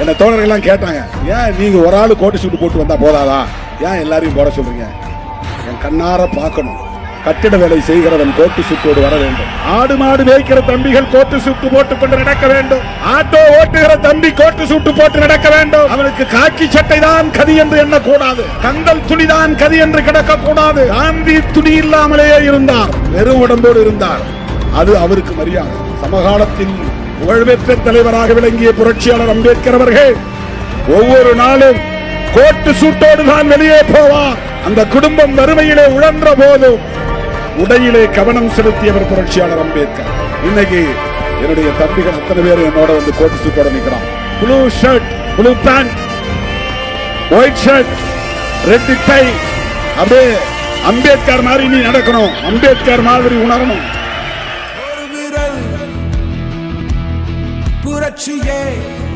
என்ன தோழர்கள் எல்லாம் கேட்டாங்க ஏன் நீங்க ஒரு ஆளு கோட்டு சூட்டு போட்டு வந்தா போதாதா? ஏன் எல்லாரையும் போட சொல்றீங்க? என் கண்ணார பார்க்கணும். கட்டிட வேலை செய்கிறவன் கோட்டு சுட்டோடு வர வேண்டும். ஆடு மாடு மேய்க்கிற தம்பிகள் கோட்டு சுட்டு போட்டுக் கொண்டு நடக்க வேண்டும். ஆட்டோ ஓட்டுகிற தம்பி கோட்டு சுட்டு போட்டு நடக்க வேண்டும். அவனுக்கு காக்கி சட்டை தான் கதி என்று எண்ணக்கூடாது. கந்தல் துணிதான் கதி என்று கிடக்க கூடாது காந்தி துணி இல்லாமலேயே இருந்தார். வெறும் உடம்போடு இருந்தார். அது அவருக்கு மரியாதை. சமகாலத்தில் புகழ்பெற்ற தலைவராக விளங்கிய புரட்சியாளர் அம்பேத்கர் அவர்கள் ஒவ்வொரு நாளும் கோட்டு சூட்டோடு தான் வெளியே போவார். அந்த குடும்பம் வறுமையிலே உழன்ற போதும் உடையிலே கவனம் செலுத்தியவர் புரட்சியாளர் அம்பேத்கர். இன்னைக்கு என்னுடைய தம்பிகள் அத்தனை பேர் என்னோட வந்து கோட்டு சூட்டோட நிக்கிறான் blue shirt blue pant white shirt red tie அப்படியே அம்பேத்கர் மாதிரி நீ நடக்கணும். அம்பேத்கர் மாதிரி உணரணும். She yeah.